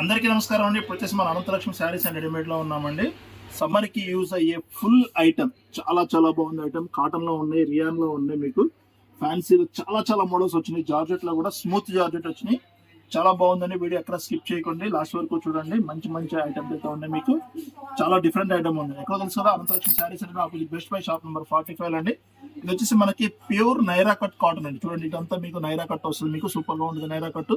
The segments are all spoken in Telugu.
అందరికీ నమస్కారం అండి. ఇప్పుడు వచ్చేసి మన అనంతలక్ష్మి శారీస్ అండ్ రెడీమేడ్లో ఉన్నామండి. సమ్మర్కి యూజ్ అయ్యే ఫుల్ ఐటమ్ చాలా చాలా బాగుంది ఐటమ్. కాటన్లో ఉన్నాయి రియాన్లో ఉన్నాయి మీకు. ఫ్యాన్సీలో చాలా చాలా మోడల్స్ వచ్చినాయి. జార్జెట్లో కూడా స్మూత్ జార్జెట్ వచ్చినాయి. చాలా బాగుందండి. వీడియో ఎక్కడ స్కిప్ చేయకండి. లాస్ట్ వరకు చూడండి. మంచి మంచి ఐటమ్స్ అయితే ఉన్నాయి మీకు. చాలా డిఫరెంట్ ఐటమ్ ఉంది. ఎక్కడ తెలుసు కదా అనంతలక్ష్మి శారీస్ అంటే opposite best buy shop number forty five అండి. ఇది వచ్చేసి మనకి ప్యూర్ నైరా కట్ కాటన్ అండి. చూడండి ఇదంతా మీకు నైరా కట్ వస్తుంది. మీకు సూపర్గా ఉంటుంది నైరా కట్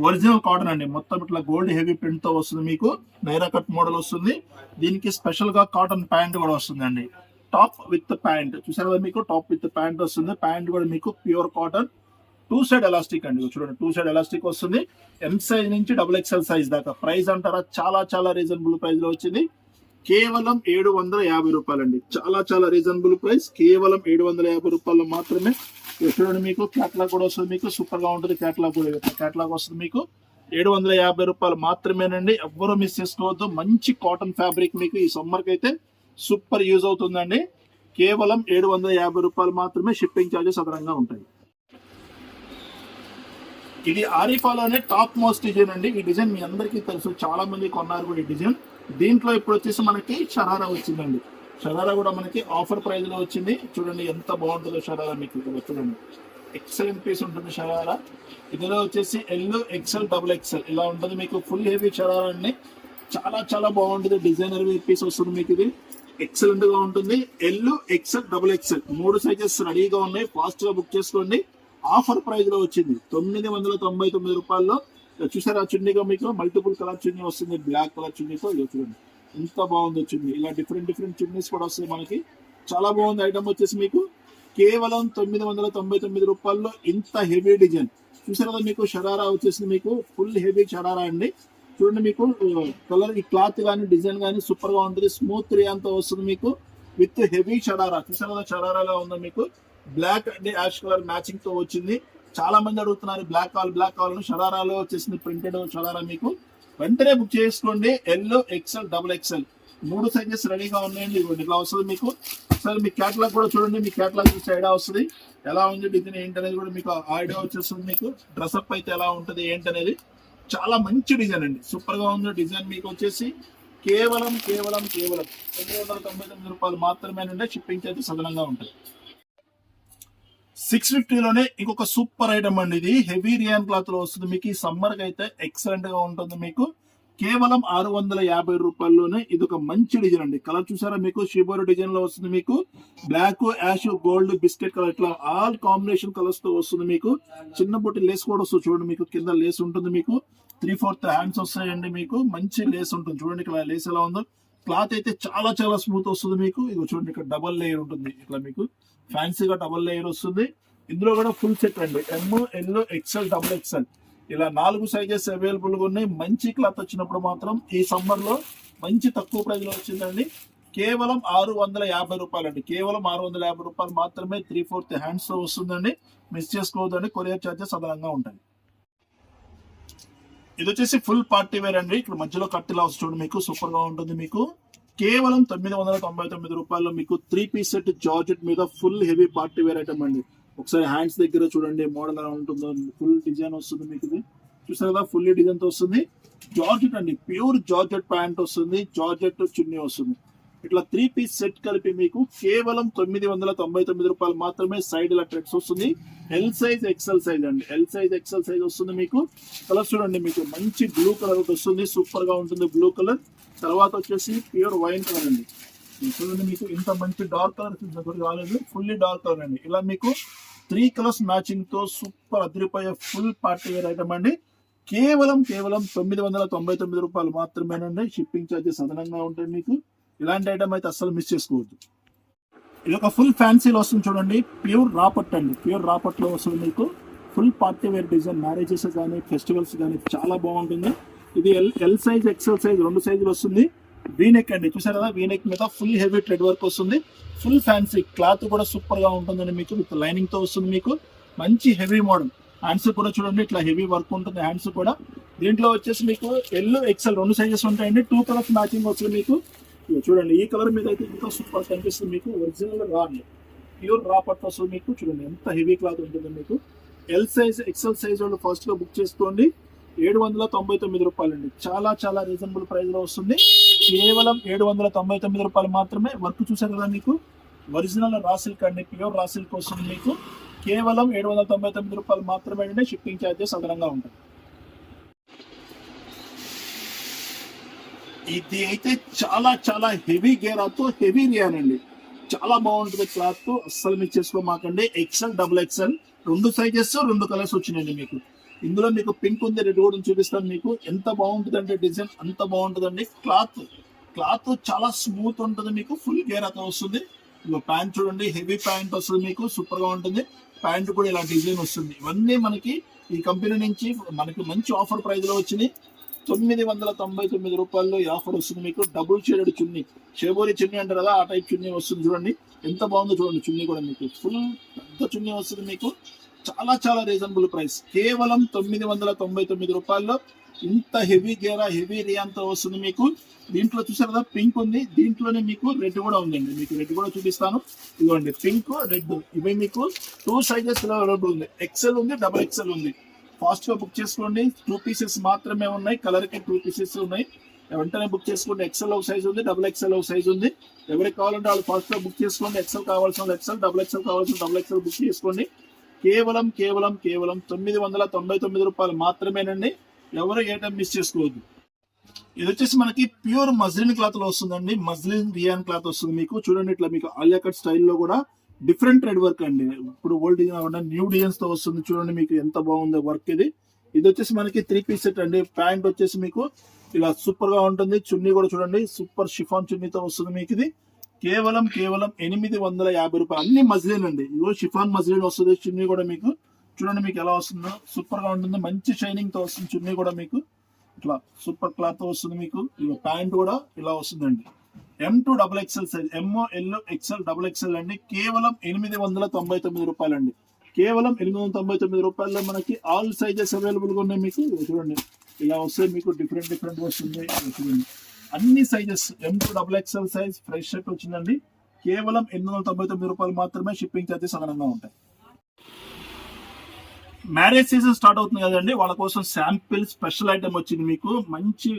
ఒరిజినల్ కాటన్ అండి. మొత్తం ఇట్లా గోల్డ్ హెవీ ప్రింట్తో వస్తుంది మీకు. నైరా కట్ మోడల్ వస్తుంది. దీనికి స్పెషల్గా కాటన్ ప్యాంట్ కూడా వస్తుందండి. టాప్ విత్ ప్యాంట్ చూసారు కదా మీకు? టాప్ విత్ ప్యాంట్ వస్తుంది. ప్యాంట్ కూడా మీకు pure cotton two side elastic అండి. చూడండి. టూ సైడ్ ఎలాస్టిక్ వస్తుంది. ఎం సైజ్ నుంచి డబుల్ ఎక్స్ఎల్ సైజ్ దాకా. ప్రైస్ అంటారా? చాలా చాలా రీజనబుల్ ప్రైస్లో వచ్చింది. కేవలం ఏడు వందల యాభై రూపాయలండి. చాలా చాలా రీజనబుల్ ప్రైస్ కేవలం ఏడు వందల యాభై రూపాయలు మాత్రమే చూడండి మీకు క్యాట్లాగ్ కూడా వస్తుంది. మీకు సూపర్గా ఉంటుంది. క్యాట్లాగ్ కూడా క్యాట్లాగ్ వస్తుంది మీకు ఏడు వందల యాభై రూపాయలు మాత్రమేనండి. ఎవ్వరూ మిస్ చేసుకోవద్దు. మంచి కాటన్ ఫ్యాబ్రిక్ మీకు ఈ సమ్మర్కి అయితే సూపర్ యూజ్ అవుతుందండి. కేవలం ఏడు వందల యాభై రూపాయలు మాత్రమే షిప్పింగ్ ఛార్జెస్ అదనంగా ఉంటాయి. ఇది ఆరిఫాలోనే టాప్ మోస్ట్ డిజైన్ అండి. ఈ డిజైన్ మీ అందరికీ తెలుసు. చాలా మంది కొన్నారు కూడా ఈ డిజైన్ దీంట్లో ఇప్పుడు వచ్చేసి మనకి షరారా వచ్చిందండి. షరారా కూడా మనకి ఆఫర్ ప్రైస్లో వచ్చింది. చూడండి ఎంత బాగుంటుందో షరారా మీకు చూడండి. ఎక్సలెంట్ పీస్ ఉంటుంది షరారా. ఇందులో వచ్చేసి ఎల్ ఎక్సెల్ డబుల్ ఎక్సెల్ ఇలా ఉంటుంది మీకు ఫుల్ హెవీ షరారా అండి. చాలా చాలా బాగుంటుంది. డిజైనర్ పీస్ వస్తుంది మీకు ఇది. ఎక్సలెంట్గా ఉంటుంది. ఎల్ ఎక్సెల్ డబుల్ ఎక్సెల్ మూడు సైజెస్ రెడీగా ఉన్నాయి. ఫాస్ట్గా బుక్ చేసుకోండి. ఆఫర్ ప్రైస్లో వచ్చింది. తొమ్మిది వందల తొంభై తొమ్మిది రూపాయల్లో. చూసారా చున్నీగా మీకు? మల్టిపుల్ కలర్ చున్నీ వస్తుంది. బ్లాక్ కలర్ చున్నీతో. చూడండి. ఎంత బాగుంది చున్నీ ఇలా డిఫరెంట్ డిఫరెంట్ చున్నీస్ కూడా వస్తాయి మనకి. చాలా బాగుంది ఐటమ్ వచ్చేసి మీకు. కేవలం తొమ్మిది వందల తొంభై తొమ్మిది రూపాయల్లో ఇంత హెవీ డిజైన్ చూసారు కదా మీకు షరారా వచ్చేసి మీకు. ఫుల్ హెవీ షరారా అండి. చూడండి మీకు కలర్ ఈ క్లాత్ కానీ డిజైన్ కానీ సూపర్గా ఉంటుంది. స్మూత్ రియాంతో వస్తుంది మీకు. With heavy sharara. చూసారు కదా షరారాలా ఉందో మీకు. బ్లాక్ అండ్ యాష్ కలర్ మ్యాచింగ్తో వచ్చింది. చాలా మంది అడుగుతున్నారు బ్లాక్ కావాలి బ్లాక్ కావాలని. షరారాలో వచ్చేసింది ప్రింటెడ్ షరారా మీకు. వెంటనే బుక్ చేసుకోండి. ఎల్లో ఎక్సెల్ డబుల్ ఎక్సెల్ మూడు సైజెస్ రెడీగా ఉన్నాయండి. ఇవ్వండి ఇట్లా వస్తుంది మీకు. ఒకసారి మీ క్యాటలాగ్ కూడా చూడండి. మీ క్యాటలాగ్ చూసి ఐడియా వస్తుంది. ఎలా ఉంది డిజైన్ ఏంటనేది కూడా మీకు ఐడియా వచ్చేస్తుంది మీకు. డ్రెస్అప్ అయితే ఎలా ఉంటుంది ఏంటనేది చాలా మంచి డిజైన్ అండి. సూపర్గా ఉంది డిజైన్ మీకు వచ్చేసి. కేవలం కేవలం కేవలం తొమ్మిది వందల తొంభై తొమ్మిది రూపాయలు మాత్రమేనంటే షిప్పింగ్ అయితే సదనంగా ఉంటుంది సిక్స్ ఫిఫ్టీలోనే ఇంకొక సూపర్ ఐటమ్ అండి ఇది. హెవీ రియాన్ క్లాత్లో వస్తుంది. మీకు ఈ సమ్మర్కి అయితే ఎక్సలెంట్గా ఉంటుంది మీకు. కేవలం ఆరు వందల యాభై రూపాయల్లోనే ఇది ఒక మంచి డిజైన్ అండి. కలర్ చూసారా మీకు? షిబోర్ డిజైన్లో వస్తుంది మీకు. Black ash gold biscuit colour ఇట్లా ఆల్ కాంబినేషన్ కలర్స్తో వస్తుంది మీకు. చిన్న బొట్టి లేస్ కూడా వస్తుంది చూడండి మీకు. కింద లేస్ ఉంటుంది మీకు. త్రీ ఫోర్త్ హ్యాండ్స్ వస్తాయండి మీకు. మంచి లేస్ ఉంటుంది. చూడండి ఇక్కడ లేస్ ఎలా ఉందో. క్లాత్ అయితే చాలా చాలా స్మూత్ వస్తుంది మీకు. ఇది చూడండి ఇక్కడ డబల్ లేయర్ ఉంటుంది ఇట్లా మీకు. ఫ్యాన్సీగా డబల్ లేయర్ వస్తుంది. ఇందులో కూడా ఫుల్ సెట్ అండి. M L XL double XL ఇలా నాలుగు సైజెస్ అవైలబుల్గా ఉన్నాయి. మంచి క్లాత్ వచ్చినప్పుడు మాత్రం ఈ సమ్మర్లో మంచి తక్కువ ప్రైజ్లో వచ్చిందండి. కేవలం ఆరు వందల యాభై రూపాయలు అండి కేవలం ఆరు వందల యాభై రూపాయలు మాత్రమే త్రీ ఫోర్త్ హ్యాండ్స్లో వస్తుందండి. మిస్ చేసుకోవద్దండి. కొరియర్ చార్జెస్ అదనంగా ఉంటాయి. ఇది వచ్చేసి ఫుల్ పార్టీ వేర్ అండి. ఇక్కడ మధ్యలో కట్టిలా వస్తుంది మీకు. సూపర్గా ఉంటుంది మీకు. కేవలం తొమ్మిది వందల తొంభై తొమ్మిది రూపాయల్లో మీకు త్రీ పీస్ సెట్ జార్జెట్ మీద full heavy party wear item అండి. ఒకసారి హ్యాండ్స్ దగ్గర చూడండి మోడల్ ఎలా ఉంటుందో ఫుల్ డిజైన్ వస్తుంది మీకు ఇది. చూసారు కదా ఫుల్ డిజైన్తో వస్తుంది. జార్జెట్ అండి ప్యూర్ జార్జెట్ ప్యాంట్ వస్తుంది జార్జెట్ చున్నీ వస్తుంది. ఇట్లా త్రీ పీస్ సెట్ కలిపి మీకు కేవలం తొమ్మిది వందల తొంభై తొమ్మిది రూపాయలు మాత్రమే సైడ్ ఇలా ట్రెక్స్ వస్తుంది. ఎల్ సైజ్ ఎక్సెల్ సైజ్ అండి. ఎల్ సైజ్ ఎక్సెల్ సైజ్ వస్తుంది మీకు. కలర్ చూడండి మీకు. మంచి బ్లూ కలర్ ఒకటి వస్తుంది. సూపర్గా ఉంటుంది బ్లూ కలర్ తర్వాత వచ్చేసి ప్యూర్ వైన్ కలర్ అండి. చూడండి మీకు. ఇంత మంచి డార్క్ కలర్ దగ్గర రాలేదు ఫుల్లీ డార్క్ కలర్ అండి. ఇలా మీకు త్రీ కలర్స్ మ్యాచింగ్తో సూపర్ అదిరిపోయే ఫుల్ పార్టీ వేర్ ఐటమ్ అండి. కేవలం కేవలం తొమ్మిది వందల తొంభై తొమ్మిది రూపాయలు మాత్రమేనండి. షిప్పింగ్ ఛార్జెస్ అదనంగా ఉంటాయి మీకు. ఇలాంటి ఐటమ్ అయితే అస్సలు మిస్ చేసుకోవద్దు. ఇది ఒక ఫుల్ ఫ్యాన్సీలో వస్తుంది చూడండి. ప్యూర్ రాపట్ అండి. ప్యూర్ రాపట్లో వస్తుంది మీకు. Full party wear design marriages కానీ ఫెస్టివల్స్ కానీ చాలా బాగుంటుంది. ఇది L L size XL size రెండు సైజులు వస్తుంది. వీనెక్ అండి. చూసారు కదా? వీనెక్ మీద ఫుల్ హెవీ ట్రెడ్ వర్క్ వస్తుంది. ఫుల్ ఫ్యాన్సీ క్లాత్ కూడా సూపర్గా ఉంటుందండి మీకు. విత్ లైనింగ్తో వస్తుంది మీకు. మంచి హెవీ మోడల్ హ్యాండ్స్ కూడా చూడండి. ఇట్లా హెవీ వర్క్ ఉంటుంది హ్యాండ్స్ కూడా. దీంట్లో వచ్చేసి మీకు ఎల్ ఎక్సెల్ రెండు సైజెస్ ఉంటాయండి. టూ కలర్స్ మ్యాచింగ్ వస్తుంది మీకు. చూడండి ఈ కలర్ మీద అయితే ఇంకా సూపర్ కనిపిస్తుంది మీకు ఒరిజినల్ రా ప్యూర్ రా పట్టు వస్తుంది మీకు చూడండి ఎంత హెవీ క్లాత్ ఉంటుంది మీకు. ఎల్ సైజ్ ఎక్సెల్ సైజ్ వాళ్ళు ఫస్ట్గా బుక్ చేసుకోండి. ఏడు వందల తొంభై తొమ్మిది రూపాయలండి. చాలా చాలా రీజనబుల్ ప్రైస్లో వస్తుంది. కేవలం ఏడు వందల తొంభై తొమ్మిది రూపాయలు మాత్రమే వర్క్ చూసారు కదా మీకు. ఒరిజినల్ రా సిల్క్ అండి ప్యూర్ రా సిల్క్ వస్తుంది మీకు. కేవలం ఏడు వందల తొంభై తొమ్మిది రూపాయలు మాత్రమే అండి షిప్పింగ్ ఛార్జెస్ అదనంగా ఉంటుంది ఇది అయితే చాలా చాలా హెవీ గేరాతో హెవీ రియాన్ అండి. చాలా బాగుంటుంది క్లాత్ అస్సలు మీరు చేసుకోమాకండి. ఎక్సెల్ డబుల్ ఎక్సెల్ రెండు సైజెస్ రెండు కలర్స్ వచ్చినాయండి మీకు. ఇందులో మీకు పింక్ ఉంది రెడ్ కూడా చూపిస్తాను మీకు. ఎంత బాగుంటుంది అంటే డిజైన్ అంత బాగుంటుందండి. క్లాత్ క్లాత్ చాలా స్మూత్ ఉంటుంది మీకు. ఫుల్ గేరాతో వస్తుంది. ఇగో ప్యాంట్ చూడండి. హెవీ ప్యాంట్ వస్తుంది మీకు. సూపర్గా ఉంటుంది. ప్యాంట్ కూడా ఇలా డిజైన్ వస్తుంది. ఇవన్నీ మనకి ఈ కంపెనీ నుంచి మనకి మంచి ఆఫర్ ప్రైస్లో వచ్చినాయి. తొమ్మిది వందల తొంభై తొమ్మిది రూపాయల్లో ఈ ఆఫర్ వస్తుంది మీకు. డబుల్ షేడెడ్ చున్నీ. షేబోరి చున్నీ అంటారు కదా ఆ టైప్ చున్నీ వస్తుంది చూడండి. ఎంత బాగుందో చూడండి చున్నీ కూడా మీకు. ఫుల్ పెద్ద చున్నీ వస్తుంది మీకు. చాలా చాలా రీజనబుల్ ప్రైస్ కేవలం తొమ్మిది వందల తొంభై తొమ్మిది రూపాయల్లో ఇంత హెవీ గేరా హెవీ రియాంతో వస్తుంది మీకు. దీంట్లో చూసారు కదా పింక్ ఉంది. దీంట్లోనే మీకు రెడ్ కూడా ఉందండి. మీకు రెడ్ కూడా చూపిస్తాను. ఇదిగోండి పింక్ రెడ్ ఇవి మీకు టూ సైజెస్ అవైలబుల్ ఉంది. ఎక్సెల్ ఉంది డబల్ ఎక్సెల్ ఉంది. ఫాస్ట్గా బుక్ చేసుకోండి. టూ పీసెస్ మాత్రమే ఉన్నాయి. కలర్కి టూ పీసెస్ ఉన్నాయి. వెంటనే బుక్ చేసుకోండి. ఎక్సెల్ ఒక సైజ్ ఉంది. డబుల్ ఎక్సెల్ ఒక సైజ్ ఉంది. ఎవరికి కావాలంటే వాళ్ళు ఫాస్ట్గా బుక్ చేసుకోండి. ఎక్సెల్ కావాల్సిన ఎక్సెల్ డబుల్ ఎక్సెల్ కావాల్సిన డబుల్ ఎక్సెల్ బుక్ చేసుకోండి. కేవలం కేవలం కేవలం తొమ్మిది వందల తొంభై తొమ్మిది రూపాయలు మాత్రమేనండి. ఎవరు ఏ టైం మిస్ చేసుకోవద్దు. ఇది వచ్చేసి మనకి ప్యూర్ మజ్లిన్ క్లాత్లో వస్తుందండి. మజ్లిన్ రియాన్ క్లాత్ వస్తుంది మీకు. చూడండి ఇట్లా మీకు ఆలియా కట్ స్టైల్లో కూడా డిఫరెంట్ థ్రెడ్ వర్క్ అండి. ఇప్పుడు ఓల్డ్ డిజైన్ కాకుండా న్యూ డిజైన్స్తో వస్తుంది. చూడండి మీకు ఎంత బాగుందో వర్క్ ఇది. ఇది వచ్చేసి మనకి త్రీ పీస్ సెట్ అండి. ప్యాంట్ వచ్చేసి మీకు ఇలా సూపర్గా ఉంటుంది. చున్నీ కూడా చూడండి. సూపర్ షిఫాన్ చున్నీతో వస్తుంది మీకు ఇది. కేవలం కేవలం ఎనిమిది వందల యాభై రూపాయలు. అన్ని మజ్లిన్ అండి. ఇదిగో షిఫాన్ మజ్లిన్ వస్తుంది. చున్నీ కూడా మీకు. చూడండి మీకు ఎలా వస్తుందో. సూపర్గా ఉంటుంది. మంచి షైనింగ్తో వస్తుంది. చున్నీ కూడా మీకు. ఇట్లా సూపర్ క్లాత్ వస్తుంది మీకు. ఇక ప్యాంట్ కూడా ఇలా వస్తుందండి. M two double XL size M L XL double XL అండి. కేవలం ఎనిమిది వందల తొంభై తొమ్మిది రూపాయలు అండి కేవలం ఎనిమిది వందల తొంభై తొమ్మిది రూపాయల్లో మనకి ఆల్ సైజెస్ అవైలబుల్గా ఉన్నాయి మీకు. చూడండి. ఇలా వస్తే మీకు డిఫరెంట్ డిఫరెంట్ వస్తుంది. చూడండి. అన్ని sizes M two double XL size fresh shirt వచ్చిందండి. కేవలం ఎనిమిది వందల తొంభై తొమ్మిది రూపాయలు మాత్రమే షిప్పింగ్ ఛార్జెస్ అదనంగా ఉంటాయి. మ్యారేజ్ సీజన్ స్టార్ట్ అవుతుంది కదండి. వాళ్ళ కోసం శాంపిల్ స్పెషల్ ఐటమ్ వచ్చింది మీకు. మంచి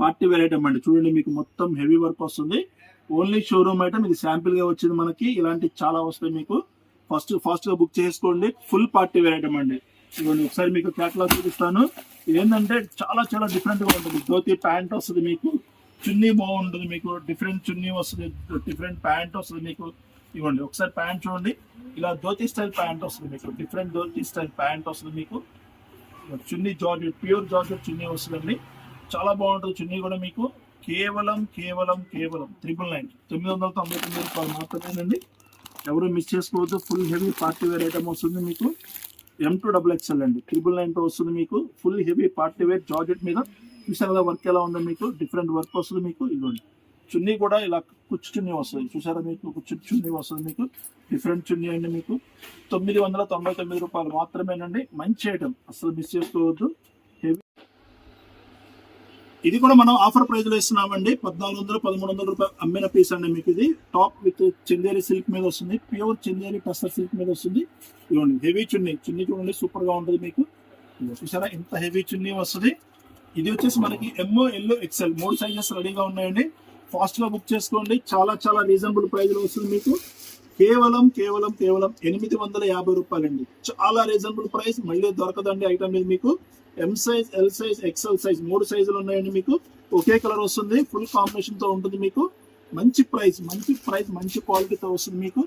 పార్టీ వేర్ ఐటమ్ అండి. చూడండి మీకు మొత్తం హెవీ వర్క్ వస్తుంది. ఓన్లీ షోరూమ్ ఐటమ్ ఇది శాంపిల్గా వచ్చింది మనకి. ఇలాంటి చాలా వస్తాయి మీకు. ఫస్ట్ ఫాస్ట్గా బుక్ చేసుకోండి. ఫుల్ పార్టీ వేర్ ఐటమ్ అండి. ఇవ్వండి ఒకసారి మీకు క్యాటలాగ్ చూపిస్తాను. ఏంటంటే చాలా చాలా డిఫరెంట్గా ఉంటుంది. ధోతి ప్యాంట్ వస్తుంది మీకు. చున్నీ బాగుంటుంది మీకు. డిఫరెంట్ చున్నీ వస్తుంది. డిఫరెంట్ ప్యాంట్ వస్తుంది మీకు. ఇవ్వండి ఒకసారి ప్యాంట్ చూడండి. ఇలా ధోతి స్టైల్ ప్యాంట్ వస్తుంది మీకు. డిఫరెంట్ ధోతి స్టైల్ ప్యాంట్ వస్తుంది మీకు. Chunni georgette pure georgette chunni వస్తుందండి. చాలా బాగుంటుంది చున్నీ కూడా మీకు. కేవలం కేవలం కేవలం త్రిపుల్ నైన్ తొమ్మిది వందల తొంభై తొమ్మిది రూపాయలు మాత్రమేనండి. ఎవరు మిస్ చేసుకోవద్దు full heavy party wear item వస్తుంది మీకు. ఎం టూ డబుల్ ఎక్స్ఎల్ అండి. ట్రిపుల్ నైన్తో వస్తుంది మీకు. Full heavy party wear georgette మీద. చూసారు వర్క్ ఎలా ఉందో మీకు. డిఫరెంట్ వర్క్ వస్తుంది మీకు. ఇదిగోండి. చున్నీ కూడా ఇలా కుచ్చు చున్నీ వస్తుంది. చూసారా మీకు? కుచ్చు చున్నీ వస్తుంది మీకు. డిఫరెంట్ చున్నీ అండి మీకు. తొమ్మిది వందల తొంభై తొమ్మిది రూపాయలు మాత్రమేనండి. మంచి ఐటమ్ అసలు మిస్ చేసుకోవద్దు. ఇది కూడా మనం ఆఫర్ ప్రైస్లో ఇస్తున్నామండి. పద్నాలుగు వందలు పదమూడు వందల రూపాయలు అమ్మిన పీస్ అండి మీకు ఇది. టాప్ విత్ చందేరి సిల్క్ మీద వస్తుంది. ప్యూర్ చందేరి టస్టర్ సిల్క్ మీద వస్తుంది. ఇవ్వండి హెవీ చున్నీ. చున్నీ చూడండి సూపర్గా ఉంటుంది మీకు. చూసారా? ఇంత హెవీ చున్నీ వస్తుంది. ఇది వచ్చేసి మనకి ఎంఓ ఎల్లో ఎక్సెల్ మూడు సైజెస్ రెడీగా ఉన్నాయండి. ఫాస్ట్గా బుక్ చేసుకోండి. చాలా చాలా రీజనబుల్ ప్రైస్లో వస్తుంది మీకు. కేవలం కేవలం కేవలం ఎనిమిది వందల యాభై రూపాయలండి. చాలా రీజనబుల్ ప్రైస్ మళ్ళీ దొరకదండి ఐటమ్ ఇది మీకు. M size L size XL size మూడు సైజులు ఉన్నాయండి మీకు. ఒకే కలర్ వస్తుంది. ఫుల్ కాంబినేషన్తో ఉంటుంది మీకు. మంచి ప్రైస్ మంచి ప్రైస్ మంచి క్వాలిటీతో వస్తుంది మీకు.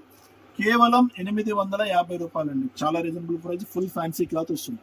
కేవలం ఎనిమిది వందల యాభై రూపాయలండి. చాలా reasonable price full fancy cloth వస్తుంది.